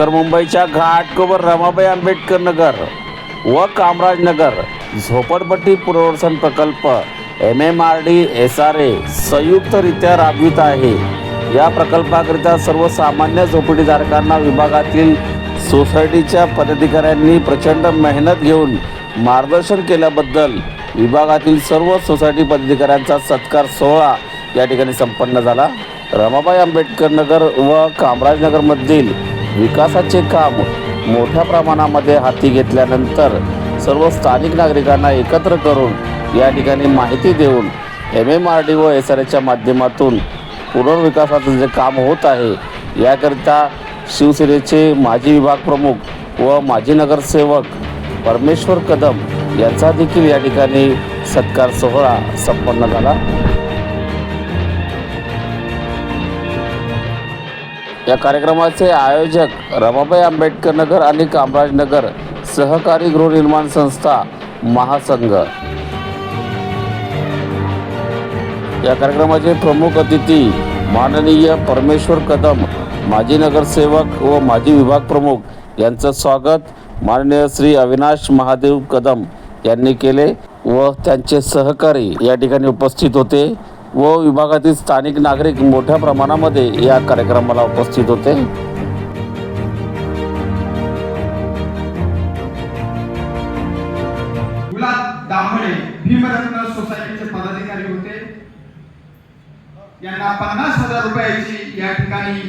तर मुंबईच्या घाटकोबर रमाबाई आंबेडकर नगर व कामराज नगर झोपडपट्टी पुनर्वसन प्रकल्प M M R D S R A संयुक्तरित्या राबवित आहे. या प्रकल्पाकरिता सर्वसामान्य झोपडीधारकांना विभागातील सोसायटीच्या पदाधिकाऱ्यांनी प्रचंड मेहनत घेऊन मार्गदर्शन केल्याबद्दल विभागातील सर्व सोसायटी पदाधिकाऱ्यांचा सत्कार सोहळा या ठिकाणी संपन्न झाला. रमाबाई आंबेडकर नगर व कामराजनगरमधील विकासाचे काम मोठ्या प्रमाणामध्ये हाती घेतल्यानंतर सर्व स्थानिक नागरिकांना एकत्र करून या ठिकाणी माहिती देऊन एम एम आर डी व एस आर एच्या माध्यमातून पुनर्विकासाचं जे काम होत आहे याकरिता शिवसेनेचे माजी विभाग प्रमुख व माजी नगरसेवक परमेश्वर कदम यांचा देखील या ठिकाणी सत्कार सोहळा संपन्न झाला. या कार्यक्रमाचे आयोजक रमाबाई आंबेडकर नगर आणि कामराज नगर सहकारी गृहनिर्माण संस्था महासंघ. या कार्यक्रमाचे प्रमुख अतिथी माननीय परमेश्वर कदम माजी नगरसेवक व माजी विभाग प्रमुख यांचं स्वागत माननीय श्री अविनाश महादेव कदम यांनी केले व त्यांचे सहकारी या ठिकाणी उपस्थित होते. व विभागातील स्थानिक नागरिक मोठ्या प्रमाणामध्ये या कार्यक्रमाला उपस्थित होते. भीमरत्न सोसायटीचे पदाधिकारी होते. यांना पन्नास हजार रुपयाची या ठिकाणी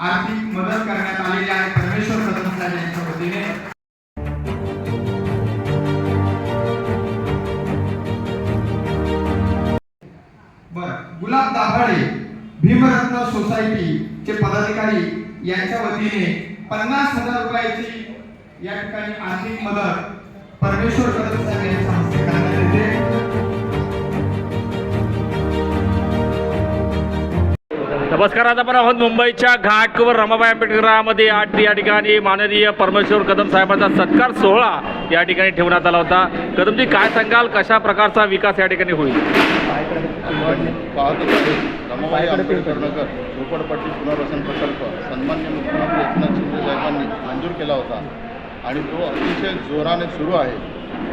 आर्थिक मदत करण्यात आलेली आहे. परमेश्वर कदम यांच्या वतीने. गुलाब भीमरत्न सोसायटीचे पदाधिकारी यांच्या वतीने पन्नास हजार रुपयाची या ठिकाणी आर्थिक मदत परमेश्वर कदम साहेब यांच्या हस्ते करण्यात येते नमस्कार आज आपण आहोत मुंबईच्या घाटवर रमाबाई आंबेडकरामध्ये आठ या ठिकाणी माननीय परमेश्वर कदम साहेबांचा सत्कार सोहळा या ठिकाणी ठेवण्यात आला होता. कदमजी काय सांगाल? कशा प्रकारचा विकास या ठिकाणी होईल? पाहत आहे रमाबाई आंबेडकरनगर झोपडपट्टी पुनर्वसन प्रकल्प सन्मान्य मुख्यमंत्री एकनाथ शिंदे साहेबांनी मंजूर केला होता आणि तो अतिशय जोराने सुरू आहे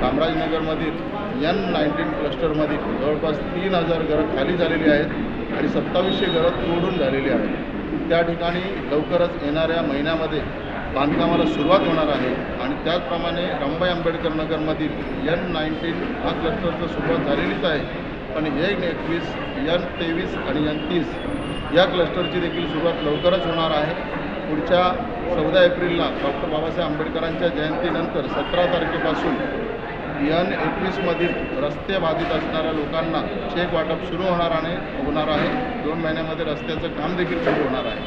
कामराजनगरमधील एन नाईन्टीन क्लस्टरमधील जवळपास तीन हजार घरं खाली झालेली आहेत आणि सत्तावीसशे घरं तोडून झालेली आहेत त्या ठिकाणी लवकरच येणाऱ्या महिन्यामध्ये बांधकामाला सुरुवात होणार आहे आणि त्याचप्रमाणे रंबाई आंबेडकर नगरमधील एन नाईन्टीन हा क्लस्टरचं सुरुवात झालेलीच आहे. पण एन एकवीस एन तेवीस आणि एन तीस या क्लस्टरची देखील सुरुवात लवकरच होणार आहे. पुढच्या चौदा एप्रिलला डॉक्टर बाबासाहेब आंबेडकरांच्या जयंतीनंतर सतरा तारखेपासून एन एकवीसमधील रस्ते बाधित असणाऱ्या लोकांना चेक वाटप सुरू होणार आहे होणार आहे. दोन महिन्यामध्ये रस्त्याचं काम देखील सुरू होणार आहे.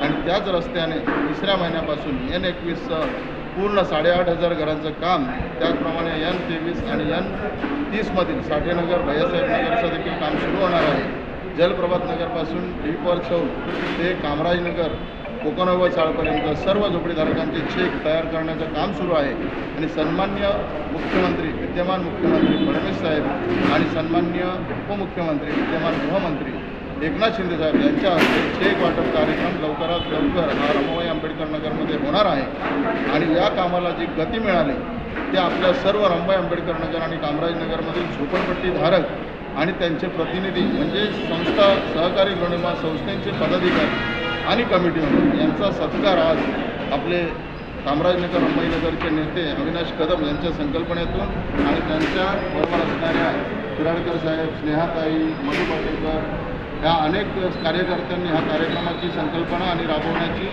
आणि त्याच रस्त्याने तिसऱ्या महिन्यापासून एन एकवीसचं पूर्ण साडेआठ हजार घरांचं काम त्याचप्रमाणे एन तेवीस आणि एन तीसमधील साठेनगर भैयासाहेब नगरचं देखील काम सुरू होणार आहे. जलप्रभात नगरपासून डीपवर चौक ते कामराजनगर कोकणव शाळपर्यंत सर्व झोपडीधारकांचे चेक तयार करण्याचं काम सुरू आहे. आणि सन्मान्य मुख्यमंत्री विद्यमान मुख्यमंत्री फडणवीस साहेब आणि सन्मान्य उपमुख्यमंत्री विद्यमान गृहमंत्री एकनाथ शिंदे साहेब यांच्या हस्ते चेक वाटप कार्यक्रम लवकरात लवकर हा रमाबाई आंबेडकर नगरमध्ये होणार आहे. आणि या कामाला जी गती मिळाली ते आपल्या सर्व रमाबाई आंबेडकर नगर आणि कामराजनगरमधील झोपडपट्टी धारक आणि त्यांचे प्रतिनिधी म्हणजे संस्था सहकारी गणमा संस्थेचे पदाधिकारी आणि कमिटी यांचा सत्कार आज आपले कामराजनगर अंबाईनगरचे नेते अविनाश कदम यांच्या संकल्पनेतून आणि त्यांच्या बरोबर असणाऱ्या पिराडकर साहेब स्नेहाताई मधु पाटेकर ह्या अनेक कार्यकर्त्यांनी ह्या कार्यक्रमाची संकल्पना आणि राबवण्याची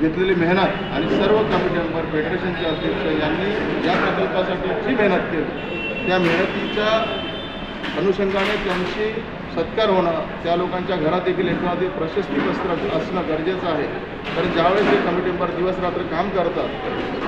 घेतलेली मेहनत आणि सर्व कमिटी मेंबर फेडरेशनचे अध्यक्ष यांनी या प्रकल्पासाठी जी मेहनत केली. त्या मेहनतीच्या अनुषंगाने त्यांची सत्कार होणं त्या लोकांच्या घरात देखील एखादी प्रशस्ती वस्त्र असणं गरजेचं आहे. कारण ज्यावेळेस ते कमिटी मेंबर दिवस रात्र काम करतात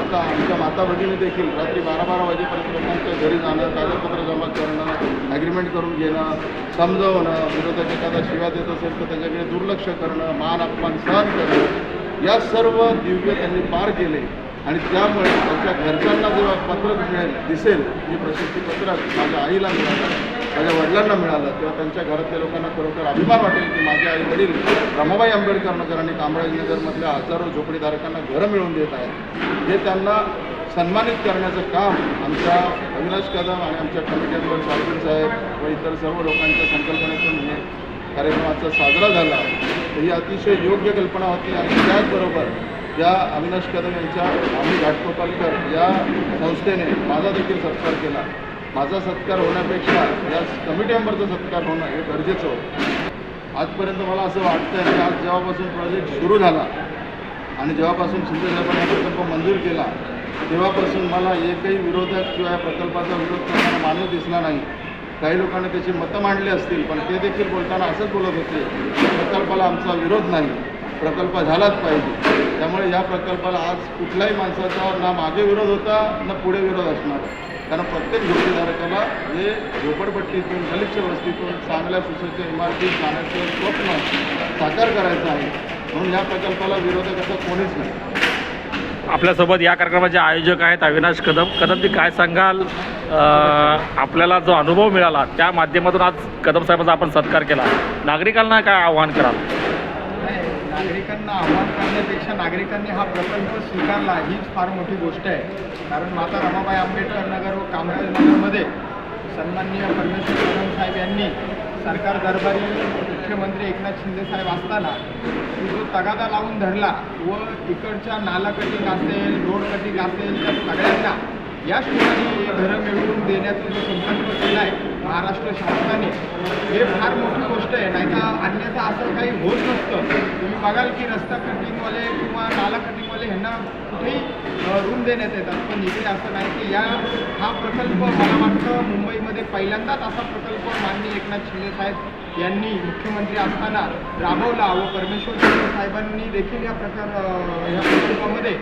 आता आमच्या माता भगिनी देखील रात्री बारा बारा वाजेपर्यंत लोकांच्या घरी जाणं कागदपत्र जमा करणं ॲग्रीमेंट करून घेणं समजवणं विरोधात एखादा शिवा देत असेल तर त्याच्याकडे दुर्लक्ष करणं मान अपमान सहन करणं या सर्व दिव्य त्यांनी पार केले. आणि त्यामुळे त्यांच्या घरच्यांना जेव्हा पत्र मिळेल दिसेल हे प्रशस्तीपत्र माझ्या आईला मिळालं माझ्या वडिलांना मिळालं तेव्हा त्यांच्या घरातल्या लोकांना खरोखर अभिमान वाटेल की माझे आई वडील रमाबाई आंबेडकर नगर आणि कामराजनगरमधल्या हजारो झोपडीधारकांना घरं मिळवून देत आहेत हे त्यांना सन्मानित करण्याचं काम आमच्या अविनाश कदम आणि आमच्या कमिटीवर साहेब साहेब व इतर सर्व लोकांच्या संकल्पनेतून हे कार्यक्रमाचा साजरा झाला. तर ही अतिशय योग्य कल्पना होती आणि त्याचबरोबर या अविनाश कदम यांच्या आम्ही घाटकोपालकर या संस्थेने माझा देखील सत्कार केला. माझा सत्कार होण्यापेक्षा या कमिटी मेंबरचा सत्कार होणं हे गरजेचं होतं. आजपर्यंत मला असं वाटतं की आज जेव्हापासून प्रोजेक्ट सुरू झाला आणि जेव्हापासून शिंदे साहेबांनी हा प्रकल्प मंजूर केला तेव्हापासून मला एकही विरोधक किंवा या प्रकल्पाचा विरोध करताना माणूस दिसला नाही. काही लोकांनी त्याची मतं मांडली असतील पण ते देखील बोलताना असंच बोलत होते प्रकल्पाला आमचा विरोध नाही. प्रकल्प झालाच पाहिजे. त्यामुळे या प्रकल्पाला आज कुठल्याही माणसाचा ना मागे विरोध होता ना पुढे विरोध असणार. कारण प्रत्येक झोपडीधारकाला हे झोपडपट्टीतून गलिच्छ वस्तीतून चांगल्या सुसज्ज इमारतीत जाण्याचं स्वप्न साकार करायचं आहे. म्हणून या प्रकल्पाला विरोधक असं कोणीच नाही. आपल्यासोबत या कार्यक्रमाचे आयोजक आहेत अविनाश कदम. कदमजी काय सांगाल? आपल्याला जो अनुभव मिळाला त्या माध्यमातून आज कदम साहेबांचा आपण सत्कार केला. नागरिकांना काय आव्हान कराल? नागरिकांना आव्हान करण्यापेक्षा नागरिकांनी हा प्रकल्प स्वीकारला हीच फार मोठी गोष्ट आहे. कारण माता रमाबाई आंबेडकर नगर व कामराज नगरमध्ये सन्माननीय परमेश्वर कदम साहेब यांनी सरकार दरबारी मुख्यमंत्री एकनाथ शिंदे साहेब असताना तो जो तगादा लावून धरला व इकडच्या नाला कटिंग असेल रोड कटिंग असेल त्या सगळ्यांना याच ठिकाणी घरं मिळवून देण्याचा जो संकल्प केला आहे महाराष्ट्र शासनाने हे फार मोठी गोष्ट आहे. नाही तर अन्यथा असं काही होत नसतं. तुम्ही बघाल की रस्ता कटिंगवाले किंवा नाला कटिंगवाले ह्यांना कुठेही रूम देण्यात येतात. पण इथे असं नाही की या हा प्रकल्प मला वाटतं मुंबईमध्ये पहिल्यांदाच असा प्रकल्प माननीय एकनाथ शिंदे साहेब यांनी मुख्यमंत्री असताना राबवला व परमेश्वर शिंदे साहेबांनी देखील या प्रकार या प्रकल्पामध्ये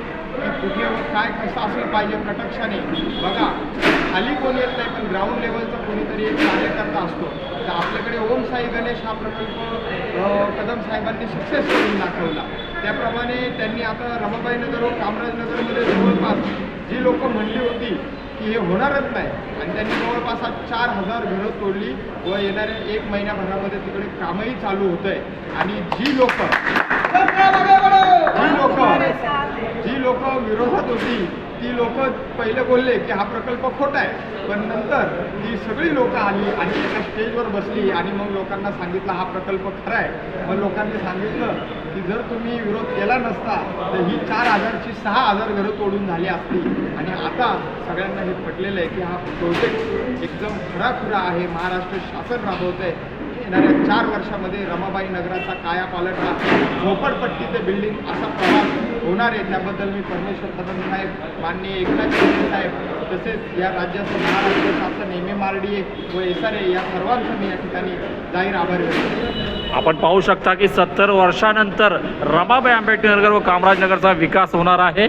कुठे काय कसं असलं पाहिजे प्रत्यक्षाने. बघा खाली कोण येत नाही पण ग्राउंड लेवलचं कोणीतरी एक कार्यकर्ता असतो. तर आपल्याकडे ओम साई गणेश हा प्रकल्प कदम साहेबांनी सक्सेस करून दाखवला. त्याप्रमाणे त्यांनी आता रमाबाई नगर व कामराजनगरमध्ये जवळपास जी लोक म्हणली होती की हे होणारच नाही आणि त्यांनी जवळपास आज चार हजार घरं तोडली व येणाऱ्या एक महिन्याभरामध्ये तिकडे कामही चालू होतं आहे आणि जी लोक जी लोक जी लोक विरोधात होती ती लोक पहिले बोलले की हा प्रकल्प खोटा आहे. पण नंतर ती सगळी लोक आली आणि एका स्टेजवर बसली आणि मग लोकांना सांगितलं हा प्रकल्प खरा आहे. मग लोकांनी सांगितलं की जर तुम्ही विरोध केला नसता तर ही चार हजारची सहा हजार घरं तोडून झाली असती. आणि आता सगळ्यांना हे पटलेलं आहे की हा प्रोजेक्ट एकदम खराखुरा आहे. महाराष्ट्र शासन राबवत आहे येणाऱ्या चार वर्षामध्ये रमाबाई नगराचा कायापालट हा झोपडपट्टी ते बिल्डिंग असा प्रवास होणार आहे त्याबद्दल मी परमेश्वर कदम साहेब माननीय एकनाथ शिंदे साहेब तसेच या राज्याचं महाराष्ट्र शासन M M R D A व एस आर ए या सर्वांचं मी या ठिकाणी जाहीर आभार व्यक्त आपण पाहू शकता की सत्तर वर्षानंतर रमाबाई आंबेडकर नगर व कामराजनगरचा विकास होणार आहे.